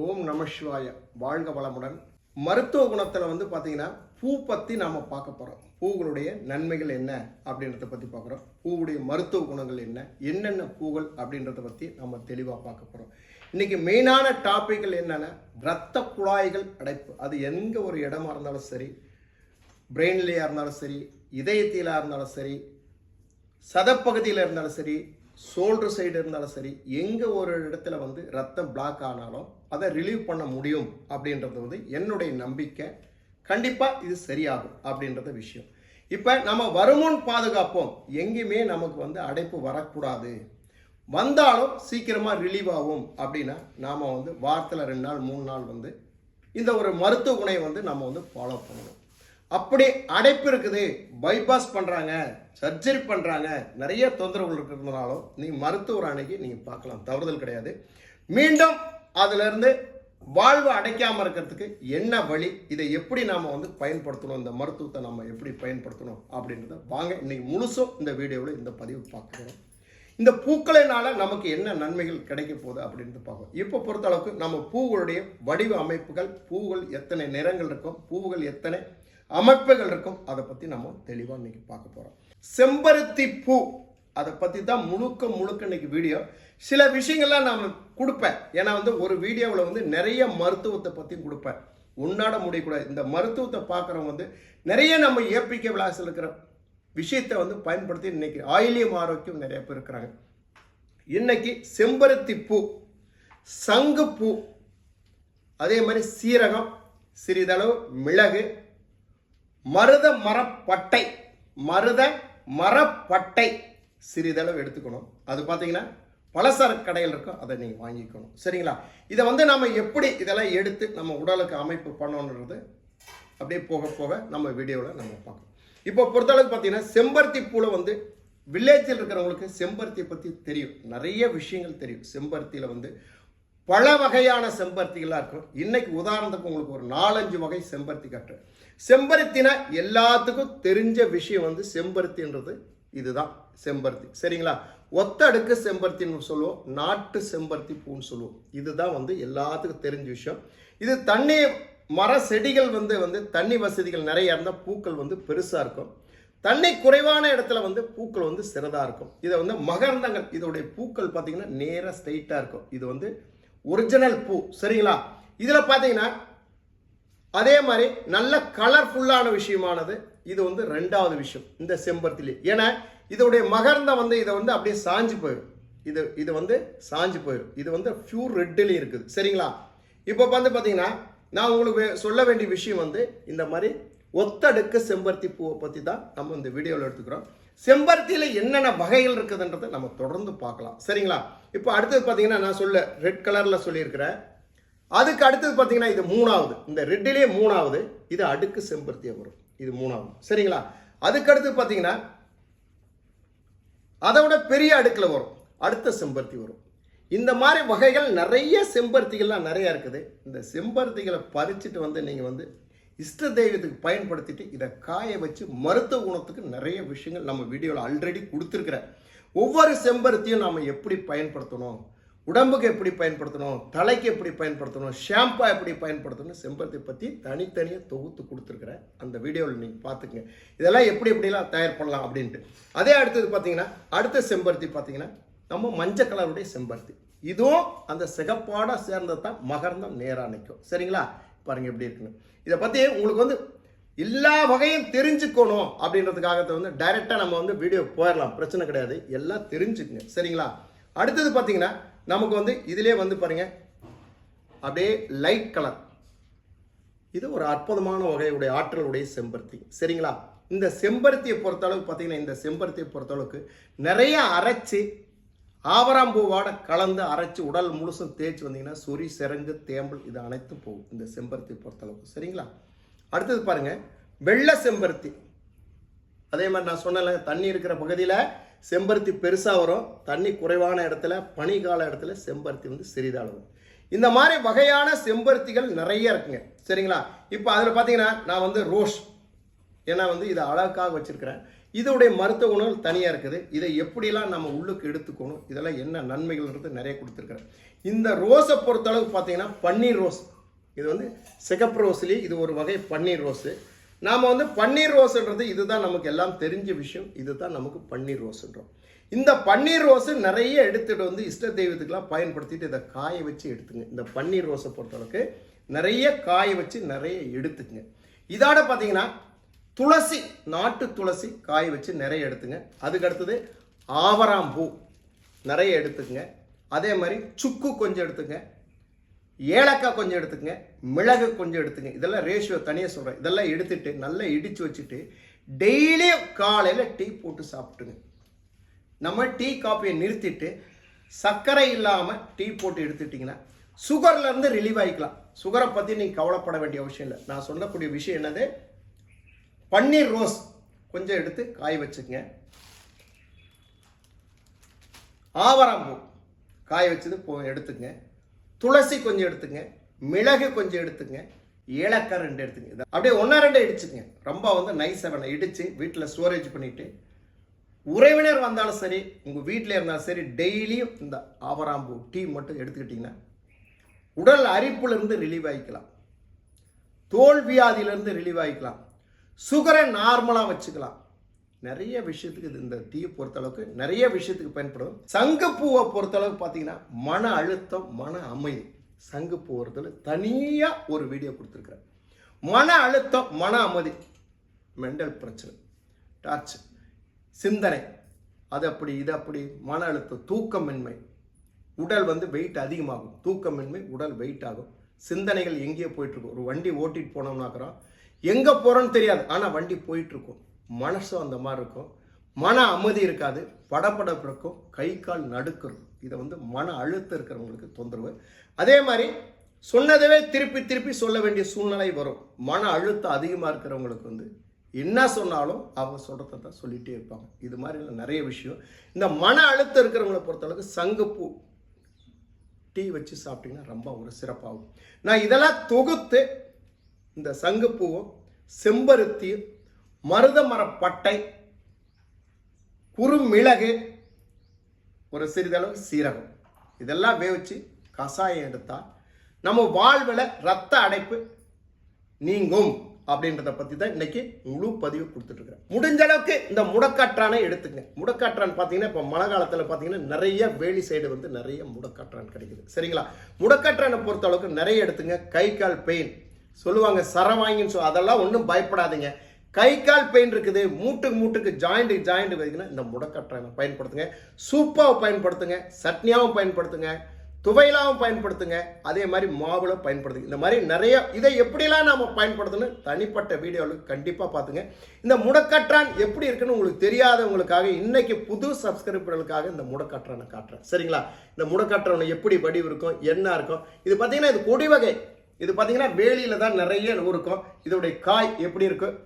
ஓம் நம சிவாய. வாழ்க வளமுடன். மருத்துவ குணத்தில் வந்து பார்த்தீங்கன்னா பூ பற்றி நாம் பார்க்க போகிறோம் பூகளுடைய நன்மைகள் என்ன அப்படின்றத பற்றி பார்க்குறோம். பூவுடைய மருத்துவ குணங்கள் என்ன? என்னென்ன பூகள் அப்படின்றத பற்றி நம்ம தெளிவாக பார்க்க போகிறோம் இன்றைக்கி மெயினான டாப்பிக்கள் என்னென்னா இரத்த குழாய்கள் அடைப்பு. அது எங்கே ஒரு இடமா இருந்தாலும் சரி பிரெயின்லேயா இருந்தாலும் சரி இதயத்திலாக இருந்தாலும் சரி சதப்பகுதியில் இருந்தாலும் சரி ஷோல்டர் சைடு இருந்தாலும் சரி எங்கே ஒரு இடத்துல வந்து ரத்தம் பிளாக் ஆனாலும் அதை ரிலீவ் பண்ண முடியும் அப்படின்றது வந்து என்னுடைய நம்பிக்கை. கண்டிப்பாக இது சரியாகும் அப்படின்றத விஷயம். இப்போ நம்ம வருமுன் பாதுகாப்போம். எங்கேயுமே நமக்கு வந்து அடைப்பு வரக்கூடாது. வந்தாலும் சீக்கிரமாக ரிலீவ் ஆகும் அப்படின்னா நாம் வந்து வாரத்தில் ரெண்டு நாள் மூணு நாள் வந்து இந்த ஒரு மருத்துவ குணையை வந்து நம்ம வந்து ஃபாலோ பண்ணணும். அப்படி அடைப்பு இருக்குது. பைபாஸ் பண்ணுறாங்க சர்ஜரி பண்ணுறாங்க நிறைய தொந்தரவுகள் இருக்கிறதுனாலும் நீங்கள் மருத்துவர் அன்னைக்கு நீங்கள் பார்க்கலாம். தவறுதல் கிடையாது. மீண்டும் அதிலிருந்து வாழ்வு அடைக்காமல் இருக்கிறதுக்கு என்ன வழி? இதை எப்படி நாம் வந்து பயன்படுத்தணும்? இந்த மருத்துவத்தை நம்ம எப்படி பயன்படுத்தணும்? அப்படின்றத வாங்க. இன்னைக்கு முழுசும் இந்த வீடியோவில் இந்த பதிவு பார்க்குறோம் இந்த பூக்களினால நமக்கு என்ன நன்மைகள் கிடைக்க போகுது அப்படின்னு பார்ப்போம். இப்போ பொறுத்த அளவுக்கு நம்ம பூவுடைய வடிவ அமைப்புகள் பூவுகள் எத்தனை நிறங்கள் இருக்கும்? பூவுகள் எத்தனை அமைப்புகள் இருக்கும். அதை பற்றி நம்ம தெளிவாக இன்னைக்கு பார்க்க போகிறோம் செம்பருத்தி பூ அதை பற்றி தான் முழுக்க முழுக்க இன்னைக்கு வீடியோ சில விஷயங்கள்லாம் நான் கொடுப்பேன். ஏன்னா வந்து ஒரு வீடியோவில் வந்து நிறைய மருத்துவத்தை பற்றியும் கொடுப்பேன். உன்னாட முடியக்கூடாது. இந்த மருத்துவத்தை பார்க்குறவங்க வந்து நிறைய நம்ம ஏபிகே விளாசில் இருக்கிற விஷயத்தை வந்து பயன்படுத்தி இன்னைக்கு ஆயிலியம் ஆரோக்கியம் நிறைய பேர் இருக்கிறாங்க. இன்னைக்கு செம்பருத்தி பூ சங்கு பூ அதே மாதிரி சீரகம் சிறிதளவு மிளகு மருத மரப்பட்டை மருத மரப்பட்டை சிறிதளவு எடுத்துக்கணும். அது பார்த்தீங்கன்னா பலசரக்கு கடையில் இருக்கும் அதை நீங்கள் வாங்கிக்கணும். சரிங்களா? இதை வந்து நம்ம எப்படி இதெல்லாம் எடுத்து நம்ம உடலுக்கு அமைப்பு பண்ணணுன்றது அப்படியே போக போக நம்ம வீடியோவில் நம்ம பார்க்கணும் இப்போ பொறுத்தளவுக்கு பார்த்தீங்கன்னா செம்பருத்தி பூவில் வந்து வில்லேஜில் இருக்கிறவங்களுக்கு செம்பருத்தி பற்றி தெரியும். நிறைய விஷயங்கள் தெரியும். செம்பருத்தியில் வந்து பல வகையான செம்பருத்திகளாக இருக்கும். இன்னைக்கு உதாரணத்துக்கு உங்களுக்கு ஒரு நாலஞ்சு வகை செம்பருத்தி காட்டுறேன். செம்பருத்தினா எல்லாத்துக்கும் தெரிஞ்ச விஷயம் வந்து செம்பருத்தின்றது இதுதான் செம்பருத்தி. சரிங்களா? ஒத்த அடுக்கு செம்பருத்தின்னு சொல்லுவோம் நாட்டு செம்பருத்தி பூன்னு சொல்லுவோம். இதுதான் வந்து எல்லாத்துக்கும் தெரிஞ்ச விஷயம். இது தண்ணி மர செடிகள் வந்து வந்து தண்ணி வசதிகள் நிறைய இருந்தால் பூக்கள் வந்து பெருசாக இருக்கும். தண்ணி குறைவான இடத்துல வந்து பூக்கள் வந்து சிறதாக இருக்கும். இதை வந்து மகர்ந்தங்கள் இதோடைய பூக்கள் பார்த்தீங்கன்னா நேராக ஸ்ட்ரைட்டாக இருக்கும். இது வந்து ஒரிஜினல் பூ சரிங்களா? இதில் பார்த்தீங்கன்னா அதே மாதிரி நல்ல கலர்ஃபுல்லான விஷயமானது இது வந்து ரெண்டாவது விஷயம் இந்த செம்பருத்திலே. ஏன்னா இதோடைய மகர்ந்தம் வந்து இதை வந்து அப்படியே சாஞ்சு போயிடும் இது இது வந்து சாஞ்சு போயிடும் இது வந்து ஃபியூர் ரெட்டுலேயும் இருக்குது சரிங்களா? இப்போ வந்து பார்த்தீங்கன்னா நான் உங்களுக்கு வே- சொல்ல வேண்டிய விஷயம் வந்து இந்த மாதிரி ஒத்தடுக்கு செம்பருத்தி பூவை பற்றி தான் நம்ம இந்த வீடியோவில் எடுத்துக்கிறோம். செம்பருத்தியில் என்னென்ன வகைகள் இருக்குதுன்றதை நம்ம தொடர்ந்து பார்க்கலாம். சரிங்களா? இப்போ அடுத்தது பார்த்தீங்கன்னா நான் சொல்ல ரெட் கலரில் சொல்லியிருக்கிறேன். அதுக்கு அடுத்தது பார்த்தீங்கன்னா இது மூணாவது. இந்த ரெட்டிலே மூணாவது. இது அடுக்கு செம்பருத்தியாக வரும். இது மூணாவது. சரிங்களா? அதுக்கு அடுத்து பார்த்தீங்கன்னா அதை விட பெரிய அடுக்கில் வரும். அடுத்த செம்பருத்தி வரும். இந்த மாதிரி வகைகள் நிறைய செம்பருத்திகள்லாம் நிறைய இருக்குது. இந்த செம்பருத்திகளை பறிச்சுட்டு வந்து நீங்கள் வந்து இஷ்ட தெய்வத்துக்கு பயன்படுத்திட்டு இதை காய வச்சு மருத்துவ குணத்துக்கு நிறைய விஷயங்கள் நம்ம வீடியோவில் ஆல்ரெடி கொடுத்துருக்குறேன் ஒவ்வொரு செம்பருத்தியும் நாம் எப்படி பயன்படுத்தணும்? உடம்புக்கு எப்படி பயன்படுத்தணும்? தலைக்கு எப்படி பயன்படுத்தணும்? ஷாம்பா எப்படி பயன்படுத்தணும் செம்பருத்தி பற்றி தனித்தனியாக தொகுத்து கொடுத்துருக்குறேன் அந்த வீடியோவில் நீங்கள் பார்த்துக்குங்க. இதெல்லாம் எப்படி எப்படிலாம் தயார் பண்ணலாம் அப்படின்ட்டு. அதே அடுத்தது பார்த்தீங்கன்னா அடுத்த செம்பருத்தி பார்த்தீங்கன்னா நம்ம மஞ்சள் கலருடைய செம்பருத்தி. இதுவும் அந்த சிகப்பாடாக சேர்ந்தது தான் மகர்ந்தம் நேராக நிற்கும். சரிங்களா? பாருங்க எப்படி இருக்குன்னு. இதை பற்றி உங்களுக்கு வந்து எல்லா வகையும் தெரிஞ்சுக்கணும் அப்படின்றதுக்காக வந்து டைரெக்டாக நம்ம வந்து வீடியோ போயிடலாம் பிரச்சனை கிடையாது. எல்லாம் தெரிஞ்சுக்குங்க. சரிங்களா? அடுத்தது பார்த்தீங்கன்னா நமக்கு வந்து இதிலே வந்து பாருங்க. அப்படியே லைட் கலர் இது ஒரு அற்புதமான வகையுடைய ஆற்றலுடைய செம்பருத்தி. சரிங்களா? இந்த செம்பருத்தியை பொறுத்தளவுக்கு பார்த்தீங்கன்னா இந்த செம்பருத்தியை பொறுத்தளவுக்கு நிறைய அரைச்சி ஆவராம்பூவோட கலந்து அரைச்சி உடல் முழுசும் தேய்ச்சி வந்தீங்கன்னா சொறி சிறங்கு தேம்பல் இது அனைத்தும் போகும். இந்த செம்பருத்தி பொறுத்தளவுக்கு சரிங்களா? அடுத்தது பாருங்க. வெள்ளை செம்பருத்தி. அதே மாதிரி நான் சொன்னல தண்ணி இருக்கிற பகுதியில் செம்பருத்தி பெருசாக வரும். தண்ணி குறைவான இடத்துல பனி கால இடத்துல செம்பருத்தி வந்து சிறிதாக வரும். இந்த மாதிரி வகையான செம்பருத்திகள் நிறைய இருக்குங்க. சரிங்களா? இப்போ அதில் பார்த்தீங்கன்னா நான் வந்து ரோஸ். ஏன்னா வந்து இதை அழகாக வச்சுருக்கிறேன். இதோடைய மருத்துவ குணங்கள் தனியாக இருக்குது. இதை எப்படிலாம் நம்ம உள்ளுக்கு எடுத்துக்கணும்? இதெல்லாம் என்ன நன்மைகள்ன்றது நிறைய கொடுத்துருக்குறேன். இந்த ரோஸை பொறுத்தளவு பார்த்தீங்கன்னா பன்னீர் ரோஸ். இது வந்து சிகப்பு ரோஸ்லேயே இது ஒரு வகை பன்னீர் ரோஸு. நாம் வந்து பன்னீர் ரோஸுன்றது இதுதான் நமக்கு எல்லாம் தெரிஞ்ச விஷயம். இதுதான் நமக்கு பன்னீர் ரோஸுன்றோம். இந்த பன்னீர் ரோஸு நிறைய எடுத்துகிட்டு வந்து இஷ்ட தெய்வத்துக்கெலாம் பயன்படுத்திட்டு இதை காய வச்சு எடுத்துங்க. இந்த பன்னீர் ரோஸை பொறுத்தளவுக்கு நிறைய காய வச்சு நிறைய எடுத்துக்குங்க. இதோட பார்த்தீங்கன்னா துளசி நாட்டு துளசி காய வச்சு நிறைய எடுத்துங்க. அதுக்கு அடுத்தது ஆவராம்பூ நிறைய எடுத்துக்கங்க. அதே மாதிரி சுக்கு கொஞ்சம் எடுத்துங்க. ஏலக்காய் கொஞ்சம் எடுத்துக்கங்க. மிளகு கொஞ்சம் எடுத்துங்க. இதெல்லாம் ரேஷியோ தனியாக சொல்கிறேன் இதெல்லாம் எடுத்துட்டு நல்லா இடித்து வச்சுட்டு டெய்லியும் காலையில் டீ போட்டு சாப்பிட்டுங்க. நம்ம டீ காப்பியை நிறுத்திட்டு சர்க்கரை இல்லாமல் டீ போட்டு எடுத்துட்டிங்கன்னா சுகர்லேருந்து ரிலீவ் ஆகிக்கலாம் சுகரை பற்றி நீங்கள் கவலைப்பட வேண்டிய அவசியம் இல்லை. நான் சொல்லக்கூடிய விஷயம் என்னது? பன்னீர் ரோஸ். கொஞ்சம் எடுத்து காய வச்சுக்கங்க ஆவராம்பூ காய வச்சது போ எடுத்துங்க. துளசி கொஞ்சம் எடுத்துங்க. மிளகு கொஞ்சம் எடுத்துங்க. ஏலக்காய் ரெண்டு எடுத்துங்க. அப்படியே ஒன்றா ரெண்டு இடிச்சுங்க. ரொம்ப வந்து நைஸாக வேணாம். இடித்து வீட்டில் ஸ்டோரேஜ் பண்ணிவிட்டு உறவினர் வந்தாலும் சரி உங்கள் வீட்டில் இருந்தாலும் சரி டெய்லியும் இந்த ஆவராம்பூ டீ மட்டும் எடுத்துக்கிட்டிங்கன்னா உடல் அரிப்புலேருந்து ரிலீவ் ஆகிக்கலாம் தோல் வியாதியிலேருந்து ரிலீவ் ஆகிக்கலாம் சுகரை நார்மலாக வச்சுக்கலாம். நிறைய விஷயத்துக்கு இது இந்த டீயை பொறுத்தளவுக்கு நிறைய விஷயத்துக்கு பயன்படும். சங்குப்பூவை பொறுத்தளவுக்கு பார்த்தீங்கன்னா மன அழுத்தம் மன அமைதி. சங்கப்பூ ஒருத்தர் தனியாக ஒரு வீடியோ கொடுத்துருக்குறேன் மன அழுத்தம் மன அமைதி. மெண்டல் பிரச்சனை. டார்ச் சிந்தனை. அது அப்படி இது அப்படி. மன அழுத்தம் தூக்கமின்மை. உடல் வந்து வெயிட் அதிகமாகும். தூக்கமின்மை உடல் வெயிட் ஆகும். சிந்தனைகள் எங்கேயோ போயிட்டுருக்கும் ஒரு வண்டி ஓட்டிகிட்டு போனோம்னாக்கிறோம் எங்கே போகிறோன்னு தெரியாது. ஆனால் வண்டி போயிட்டு இருக்கும் மனசும் அந்த மாதிரி இருக்கும். மன அமைதி இருக்காது. படப்படப்பு இருக்கும் கை கால் நடுக்கிறோம் இதை வந்து மன அழுத்தம் இருக்கிறவங்களுக்கு தொந்தரவு. அதே மாதிரி சொன்னதவே திருப்பி திருப்பி சொல்ல வேண்டிய சூழ்நிலை வரும். மன அழுத்தம் அதிகமாக இருக்கிறவங்களுக்கு வந்து என்ன சொன்னாலும் அவங்க சொல்கிறத தான் சொல்லிகிட்டே இருப்பாங்க. இது மாதிரி நிறைய விஷயம். இந்த மன அழுத்தம் இருக்கிறவங்களை பொறுத்தளவுக்கு சங்குப்பூ டீ வச்சு சாப்பிட்டீங்கன்னா ரொம்ப ஒரு சிறப்பாகும். நான் இதெல்லாம் தொகுத்து இந்த சங்குப்பூவும் செம்பருத்தி மருத மரப்பட்டை குறுமிளகு ஒரு சிறிதளவு சீரகம். இதெல்லாம் வேவிச்சு கஷாயம் எடுத்தால் நம்ம வாழ்வில் ரத்த அடைப்பு நீங்கும் அப்படின்றத பற்றி தான் இன்னைக்கு முழு பதிவு கொடுத்துட்ருக்குறேன். முடிஞ்ச அளவுக்கு இந்த முடக்காற்றானை எடுத்துங்க முடக்காற்றான் பார்த்தீங்கன்னா இப்போ மழை காலத்தில் பார்த்தீங்கன்னா நிறைய வேலி சைடு வந்து நிறைய முடக்காற்றான் கிடைக்குது. சரிங்களா? முடக்காற்றானை பொறுத்த அளவுக்கு நிறைய எடுத்துங்க. கை கால் பெயின் சொல்லுவாங்க சரவாங்கின்னு சொல் அதெல்லாம் ஒன்றும் பயப்படாதீங்க. கை கால் பெயின் இருக்குது மூட்டுக்கு மூட்டுக்கு ஜாயிண்ட் ஜாயிண்ட் வைக்கணும் இந்த முடக்கற்றானை பயன்படுத்துங்க. சூப்பாகவும் பயன்படுத்துங்க சட்னியாகவும் பயன்படுத்துங்க துவையலாகவும் பயன்படுத்துங்க அதே மாதிரி மாவுல பயன்படுத்துங்க. இந்த மாதிரி நிறைய இதை எப்படிலாம் நாம் பயன்படுத்தணும் தனிப்பட்ட வீடியோவில் கண்டிப்பாக பார்த்துங்க. இந்த முடக்கற்றான் எப்படி இருக்குன்னு உங்களுக்கு தெரியாதவங்களுக்காக இன்னைக்கு புது சப்ஸ்கிரைபர்களுக்காக இந்த முடக்கற்றானை காட்டுறேன். சரிங்களா? இந்த முடக்கற்றானை எப்படி வடிவு இருக்கும் என்ன இருக்கும்? இது பார்த்தீங்கன்னா இது கொடி வகை. இது பார்த்தீங்கன்னா வேலியில் தான் நிறைய இருக்கும். இதோடைய காய் எப்படி இருக்கும்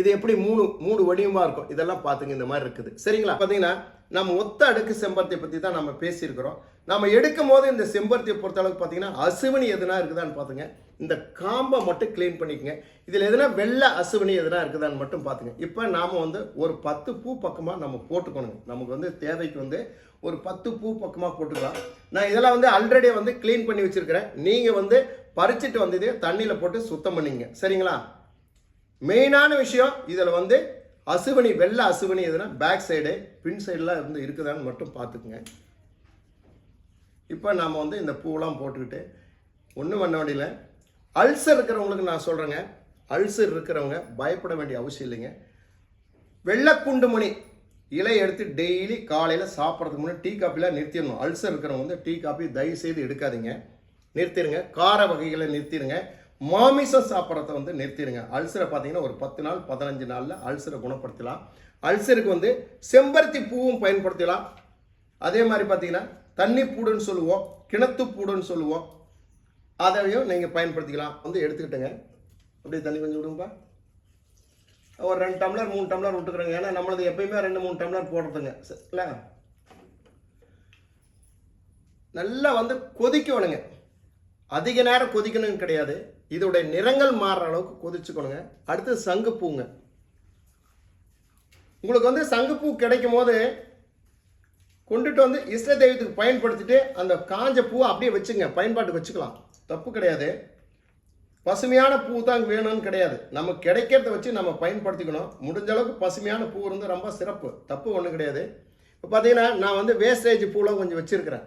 இது எப்படி மூணு மூணு வடிவமாக இருக்கும்? இதெல்லாம் பார்த்துங்க இந்த மாதிரி இருக்குது. சரிங்களா? பார்த்தீங்கன்னா நம்ம ஒத்த அடுக்கு செம்பருத்தியை பற்றி தான் நம்ம பேசியிருக்கிறோம். நம்ம எடுக்கும் போது இந்த செம்பருத்தியை பொறுத்தளவுக்கு பார்த்தீங்கன்னா அசுவினி எதுனா இருக்குதான்னு பார்த்துங்க இந்த காம்பை மட்டும் க்ளீன் பண்ணிக்கங்க. இதில் எதுனா வெள்ளை அசுவினி எதுனா இருக்குதான்னு மட்டும் பார்த்துங்க இப்போ நாம் வந்து ஒரு பத்து பூ பக்கமாக நம்ம போட்டுக்கணுங்க. நமக்கு வந்து தேவைக்கு வந்து ஒரு பத்து பூ பக்கமாக போட்டுக்கலாம். நான் இதெல்லாம் வந்து ஆல்ரெடி வந்து க்ளீன் பண்ணி வச்சுருக்கிறேன். நீங்கள் வந்து பறிச்சுட்டு வந்தது தண்ணியில் போட்டு சுத்தம் பண்ணிங்க. சரிங்களா? மெயினான விஷயம் இதில் வந்து அசுவணி வெள்ளை அசுவனி எதுனா பேக் சைடு பின் சைடெலாம் இருந்து இருக்குதான்னு மட்டும் பார்த்துக்குங்க. இப்போ நாம் வந்து இந்த பூவெலாம் போட்டுக்கிட்டு ஒன்றும் பண்ண வேண்டியல அல்சர் இருக்கிறவங்களுக்கு நான் சொல்கிறேங்க அல்சர் இருக்கிறவங்க பயப்பட வேண்டிய அவசியம் இல்லைங்க. வெள்ளக்குண்டு மணி இலை எடுத்து டெய்லி காலையில் சாப்பிட்றதுக்கு முன்னாடி டீ காப்பிலாம் நிறுத்திடணும். அல்சர் இருக்கிறவங்க வந்து டீ காப்பி தயவு செய்து எடுக்காதீங்க. நிறுத்திடுங்க கார வகைகளை நிறுத்திடுங்க மாமிசம் சாப்பிட்றத வந்து நிறுத்திடுங்க அல்சரை பார்த்தீங்கன்னா ஒரு பத்து நாள் பதினஞ்சு நாளில் அல்சரை குணப்படுத்தலாம். அல்சருக்கு வந்து செம்பருத்தி பூவும் பயன்படுத்தலாம். அதே மாதிரி பார்த்தீங்கன்னா தண்ணி பூடுன்னு சொல்லுவோம் கிணத்து பூடுன்னு சொல்லுவோம். அதையும் நீங்கள் பயன்படுத்திக்கலாம். வந்து எடுத்துக்கிட்டுங்க. அப்படியே தண்ணி கொஞ்சம் விடுங்கப்பா. ஒரு ரெண்டு டம்ளர் மூணு டம்ளர் விட்டுக்கிறேங்க. ஏன்னா நம்மளது எப்பயுமே ரெண்டு மூணு டம்ளர் போடுறதுங்க. இல்லை நல்லா வந்து கொதிக்கணுங்க. அதிக நேரம் கொதிக்கணும் கிடையாது. இதோடைய நிறங்கள் மாறுற அளவுக்கு கொதிச்சுக்கணுங்க. அடுத்து சங்கு பூங்க. உங்களுக்கு வந்து சங்குப்பூ கிடைக்கும் போது கொண்டுட்டு வந்து இஷ்ட தெய்வத்துக்கு பயன்படுத்திட்டு அந்த காஞ்ச பூவை அப்படியே வச்சுங்க. பயன்பாட்டுக்கு வச்சுக்கலாம். தப்பு கிடையாது. பசுமையான பூ தான் வேணும்னு கிடையாது. நம்ம கிடைக்கிறத வச்சு நம்ம பயன்படுத்திக்கணும். முடிஞ்ச அளவுக்கு பசுமையான பூ இருந்து ரொம்ப சிறப்பு. தப்பு ஒன்றும் கிடையாது. இப்போ பார்த்தீங்கன்னா நான் வந்து வேஸ்டேஜ் பூலாம் கொஞ்சம் வச்சுருக்கிறேன்.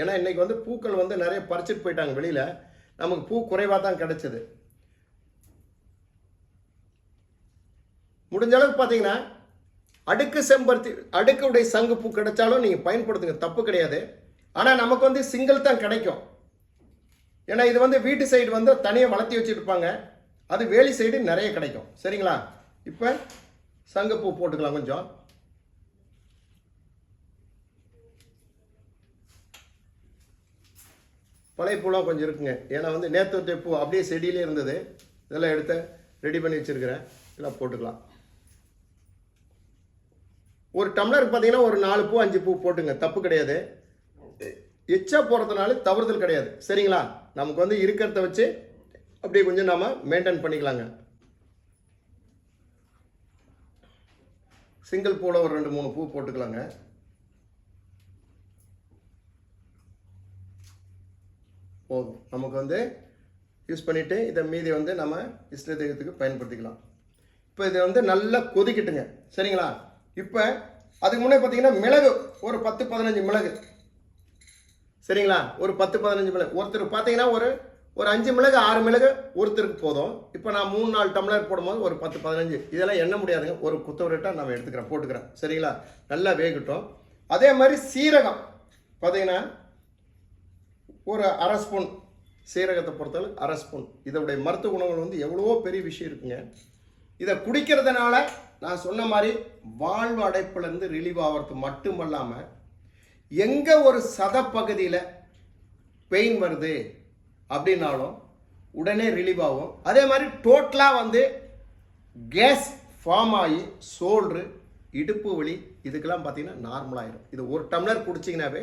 ஏன்னா இன்றைக்கி வந்து பூக்கள் வந்து நிறைய பறிச்சிட்டு போயிட்டாங்க வெளியில். நமக்கு பூ குறைவாக தான் கிடைச்சது. முடிஞ்ச அளவுக்கு பார்த்தீங்கன்னா அடுக்கு செம்பருத்தி அடுக்குடைய சங்கு பூ கிடைச்சாலும் நீங்கள் பயன்படுத்துங்க தப்பு கிடையாது. ஆனால் நமக்கு வந்து சிங்கிள் தான் கிடைக்கும். ஏன்னா இது வந்து வீட்டு சைடு வந்து தனியாக வளர்த்தி வச்சுருப்பாங்க அது வேலி சைடு நிறைய கிடைக்கும். சரிங்களா? இப்போ சங்கப்பூ போட்டுக்கலாம் கொஞ்சம். பழைய பூலாம் கொஞ்சம் இருக்குங்க. ஏன்னா வந்து நேற்று பூ அப்படியே செடியிலே இருந்தது. இதெல்லாம் எடுத்து ரெடி பண்ணி வச்சுருக்கிறேன். இதெல்லாம் போட்டுக்கலாம். ஒரு டம்ளருக்கு பார்த்தீங்கன்னா ஒரு நாலு பூ அஞ்சு பூ போட்டுங்க. தப்பு கிடையாது. எச்சா போகிறதுனால தவறுதல் கிடையாது. சரிங்களா? நமக்கு வந்து இருக்கிறத வச்சு அப்படியே கொஞ்சம் நாம் மெயின்டைன் பண்ணிக்கலாங்க. சிங்கிள் பூவில் ஒரு ரெண்டு மூணு பூ போட்டுக்கலாங்க. போதும். நமக்கு வந்து யூஸ் பண்ணிவிட்டு இதை மீதி வந்து நம்ம இஷ்ட தெய்வத்துக்கு பயன்படுத்திக்கலாம். இப்போ இதை வந்து நல்லா கொதிக்கட்டுங்க. சரிங்களா? இப்போ அதுக்கு முன்னே பார்த்தீங்கன்னா மிளகு ஒரு பத்து பதினஞ்சு மிளகு. சரிங்களா? ஒரு பத்து பதினஞ்சு மிளகு. ஒருத்தர் பார்த்தீங்கன்னா ஒரு ஒரு அஞ்சு மிளகு ஆறு மிளகு ஒருத்தருக்கு போதும். இப்போ நான் மூணு நாலு டம்ளர் போடும்போது ஒரு பத்து பதினஞ்சு. இதெல்லாம் எண்ண முடியாதுங்க. ஒரு குத்தவரட்டாக நம்ம எடுத்துக்கிறேன் போட்டுக்கிறேன் சரிங்களா? நல்லா வேகட்டும். அதே மாதிரி சீரகம். பார்த்தீங்கன்னா ஒரு அரை ஸ்பூன் சீரகத்தை பொறுத்தளவு அரை ஸ்பூன் இதோடைய மருத்துவ குணங்கள் வந்து எவ்வளவோ பெரிய விஷயம் இருக்குங்க. இதை குடிக்கிறதுனால நான் சொன்ன மாதிரி வாழ்வு அடைப்புலேருந்து ரிலீவ் ஆகிறது மட்டுமல்லாமல் எங்கே ஒரு சதப்பகுதியில் பெயின் வருது அப்படின்னாலும் உடனே ரிலீவ் ஆகும். அதே மாதிரி டோட்டலாக வந்து கேஸ் ஃபார்ம் ஆகி சோல்ட்ரு இடுப்பு வலி இதுக்கெல்லாம் பார்த்தீங்கன்னா நார்மலாகிடும் இது ஒரு டம்ளர் குடிச்சிங்கனாவே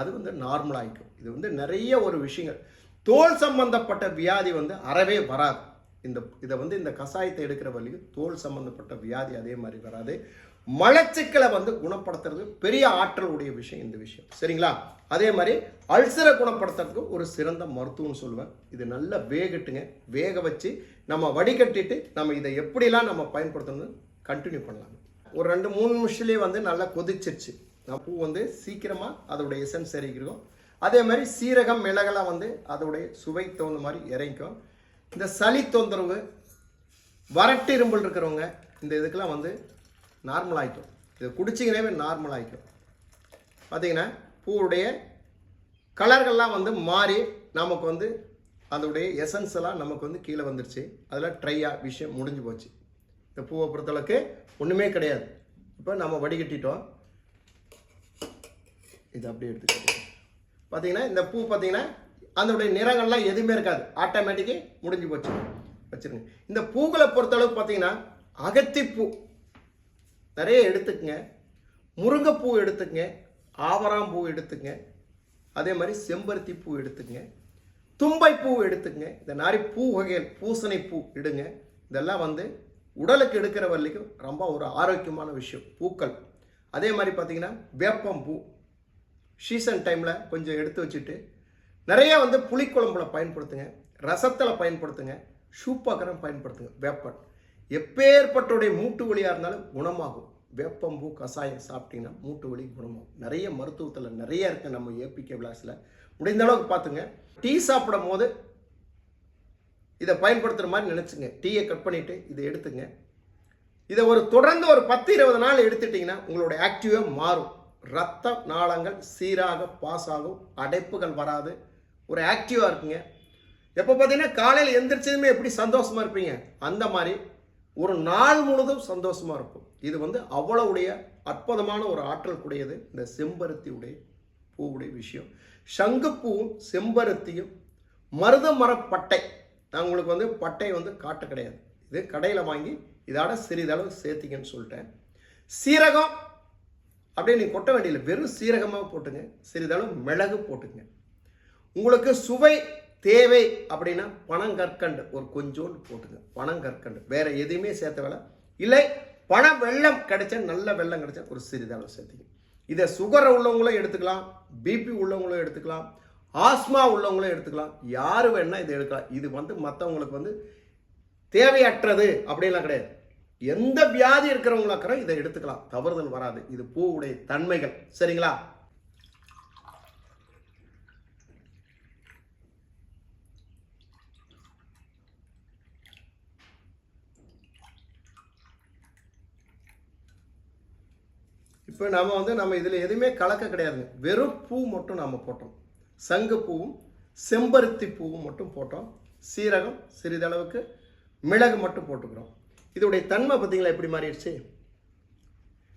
அது வந்து நார்மல் இது வந்து நிறைய ஒரு விஷயங்கள். தோல் சம்பந்தப்பட்ட வியாதி வந்து அறவே வராது. இந்த இதை வந்து இந்த கஷாயத்தை எடுக்கிற வழிக்கு தோல் சம்பந்தப்பட்ட வியாதி அதே மாதிரி வராது. மலச்சிக்கலை வந்து குணப்படுத்துறது பெரிய ஆற்றல் உடைய விஷயம் இந்த விஷயம். சரிங்களா? அதே மாதிரி அல்சரை குணப்படுத்துறதுக்கு ஒரு சிறந்த மருத்துவம்னு சொல்லுவேன். இது நல்லா வேகட்டுங்க. வேக வச்சு நம்ம வடிகட்டிட்டு நம்ம இதை எப்படிலாம் நம்ம பயன்படுத்தணும்னு கண்டினியூ பண்ணலாம். ஒரு ரெண்டு மூணு நிமிஷத்துலேயே வந்து நல்லா கொதிச்சிருச்சு. நான் பூ வந்து சீக்கிரமாக அதோடைய எசன்ஸ் சரிக்கிறோம் அதே மாதிரி சீரகம் மிளகெல்லாம் வந்து அதோடைய சுவை தகுந்த மாதிரி இறங்கிக்கும் இந்த சளி தொந்தரவு வறட்டு இரும்பல் இருக்கிறவங்க இந்த இதுக்கெல்லாம் வந்து நார்மல் ஆகிக்கும் இதை குடிச்சிங்கனாவே நார்மல் ஆகிக்கும் பார்த்தீங்கன்னா பூவுடைய கலர்கள்லாம் வந்து மாறி நமக்கு வந்து அதோடைய எசன்ஸ் எல்லாம் நமக்கு வந்து கீழே வந்துருச்சு. அதெல்லாம் ட்ரையாக விஷயம் முடிஞ்சு போச்சு. இந்த பூவை பொறுத்தளவுக்கு ஒன்றுமே கிடையாது. இப்போ நம்ம வடிகட்டிட்டோம். இது அப்படியே எடுத்துக்கிட்டோம் பார்த்தீங்கன்னா இந்த பூ பார்த்தீங்கன்னா அதனுடைய நிறங்கள்லாம் எதுவுமே இருக்காது. ஆட்டோமேட்டிக்கு முடிஞ்சு போச்சு. வச்சுருங்க. இந்த பூக்களை பொறுத்தளவுக்கு பார்த்தீங்கன்னா அகத்திப்பூ. நிறைய எடுத்துக்கங்க. முருங்கைப்பூ எடுத்துக்கங்க. ஆவராம்பூ எடுத்துக்கங்க. அதே மாதிரி செம்பருத்தி பூ எடுத்துக்கங்க. தும்பை பூ எடுத்துக்கங்க. இந்த மாதிரி பூ வகைகள் பூசணி பூ எடுங்க இதெல்லாம் வந்து உடலுக்கு எடுக்கிற வரைக்கும் ரொம்ப ஒரு ஆரோக்கியமான விஷயம். பூக்கள். அதே மாதிரி பார்த்தீங்கன்னா வேப்பம் பூ சீசன் டைமில் கொஞ்சம் எடுத்து வச்சுட்டு நிறைய வந்து புளிக்குழம்புல பயன்படுத்துங்க ரசத்தில் பயன்படுத்துங்க சூப்பாக்கரம் பயன்படுத்துங்க வேப்பன் எப்பேற்பட்டோடைய மூட்டு வலியாக இருந்தாலும் குணமாகும். வேப்பம்பூ கஷாயம் சாப்பிட்டீங்கன்னா மூட்டு வலி குணமாகும். நிறைய மருத்துவத்தில் நிறைய இருக்குது நம்ம ஏபிகே விளாஸில் முடிந்த அளவுக்கு பார்த்துங்க. டீ சாப்பிடும் போது இதை பயன்படுத்துகிற மாதிரி நினச்சிங்க. டீயை கட் பண்ணிவிட்டு இதை எடுத்துங்க. இதை ஒரு தொடர்ந்து ஒரு பத்து இருபது நாள் எடுத்துட்டிங்கன்னா உங்களோட ஆக்டிவாக மாறும். ரத்த நாளங்கள் சீராக பாஸ் ஆகும். அடைப்புகள் வராது. ஒரு ஆக்டிவாக இருக்குங்க. எப்போ பார்த்தீங்கன்னா காலையில் எந்திரிச்சதுமே எப்படி சந்தோஷமாக இருப்பீங்க? அந்த மாதிரி ஒரு நாள் முழுதும் சந்தோஷமாக இருக்கும் இது வந்து அவ்வளவுடைய அற்புதமான ஒரு ஆற்றல் கூடியது. இந்த செம்பருத்தியுடைய பூவுடைய விஷயம். சங்குப்பூவும் செம்பருத்தியும் மருத மரப்பட்டை நான் உங்களுக்கு வந்து பட்டை வந்து காட்ட கிடையாது. இது கடையில் வாங்கி இதோட சிறிதளவு சேர்த்திங்கன்னு சொல்லிட்டேன். சீரகம் அப்படியே நீங்கள் கொட்ட வேண்டியதில்லை. வெறும் சீரகமாக போட்டுங்க. சிறிதளவு மிளகு போட்டுங்க உங்களுக்கு சுவை தேவை அப்படின்னா பனங்கற்கண்டு ஒரு கொஞ்சோண்டு போட்டுங்க பனங்கற்கண்டு வேற எதையுமே சேர்த்த வேலை இல்லை பண வெள்ளம் கிடைச்சா நல்ல வெள்ளம் கிடைச்சா ஒரு சிறிதளவு சேர்த்துங்க இதை சுகர் உள்ளவங்களும் எடுத்துக்கலாம். பிபி உள்ளவங்களும் எடுத்துக்கலாம். ஆஸ்மா உள்ளவங்களும் எடுத்துக்கலாம். யார் வேணால் இதை எடுக்கலாம். இது வந்து மற்றவங்களுக்கு வந்து தேவையற்றது அப்படின்லாம் கிடையாது. எந்த வியாதி இருக்கிறவங்களாக்கிறோம் இதை எடுத்துக்கலாம். தவறுதல் வராது. இது பூவுடைய தன்மைகள். சரிங்களா? இப்போ நம்ம வந்து நம்ம இதில் எதுவுமே கலக்க கிடையாதுங்க. வெறும் பூ மட்டும் நம்ம போட்டோம். சங்கு பூவும் செம்பருத்தி பூவும் மட்டும் போட்டோம். சீரகம் சிறிதளவுக்கு மிளகு மட்டும் போட்டுக்கிறோம். இதோடைய தன்மை பார்த்தீங்களா எப்படி மாறிடுச்சு?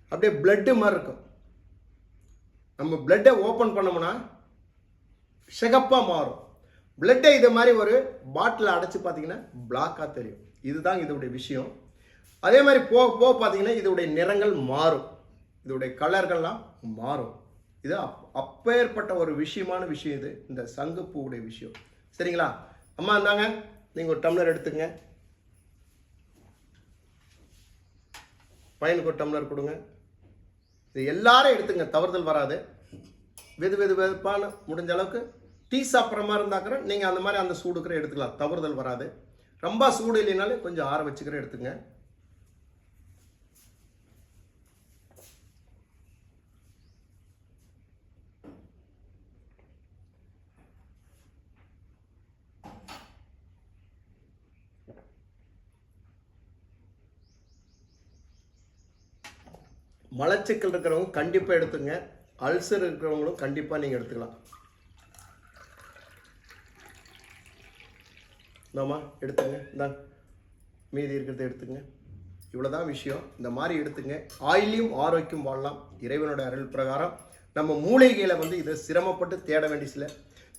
அப்படியே பிளட்டு மாதிரி இருக்கும். நம்ம பிளட்டை ஓப்பன் பண்ணோம்னா சிகப்பாக மாறும். பிளட்டை இது மாதிரி ஒரு பாட்டில் அடைச்சி பார்த்தீங்கன்னா பிளாக்காக தெரியும். இதுதான் இதோடைய விஷயம். அதே மாதிரி போக போக பார்த்தீங்கன்னா இதோடைய நிறங்கள் மாறும். இதோடைய கலர்கள்லாம் மாறும். இது அப் அப்பேற்பட்ட ஒரு விஷயமான விஷயம் இது. இந்த சங்குப்பூவுடைய விஷயம். சரிங்களா? அம்மா இந்தாங்க. நீங்கள் ஒரு டம்ளர் எடுத்துங்க பையனுக்கு ஒரு டம்ளர் கொடுங்க. இது எல்லாரும் எடுத்துங்க தவறுதல் வராது. வெது வெது வெதுப்பான முடிஞ்ச அளவுக்கு டீ சாப்பிட்ற மாதிரி இருந்தாக்கிற நீங்கள் அந்த மாதிரி அந்த சூடுக்கிற எடுத்துக்கலாம் தவறுதல் வராது. ரொம்ப சூடு இல்லைனாலும் கொஞ்சம் ஆற வச்சுக்கிற எடுத்துங்க. மலச்சிக்கல் இருக்கிறவங்க கண்டிப்பாக எடுத்துங்க. அல்சர் இருக்கிறவங்களும் கண்டிப்பாக நீங்கள் எடுத்துக்கலாம். இந்தாம்மா எடுத்துங்க. இந்தாங்க மீதி இருக்கிறத எடுத்துங்க. இவ்வளோதான் விஷயம். இந்த மாதிரி எடுத்துங்க. ஆயிலையும் ஆரோக்கியம் வாழலாம். இறைவனோட அருள் பிரகாரம். நம்ம மூலிகையில் வந்து இதை சிரமப்பட்டு தேட வேண்டிய சில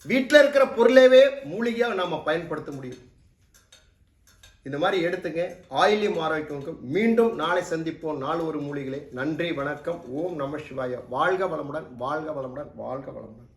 வீட்டில் இருக்கிற பொருளேவே மூலிகையாக நம்ம பயன்படுத்த முடியும். இந்த மாதிரி எடுத்துங்க. ஆயிலியம் ஆரோக்கியமுக்கும் மீண்டும் நாளை சந்திப்போம். நாலு ஒரு மூலிகளே நன்றி வணக்கம். ஓம் நம சிவாய. வாழ்க வளமுடன் வாழ்க வளமுடன் வாழ்க வளமுடன்.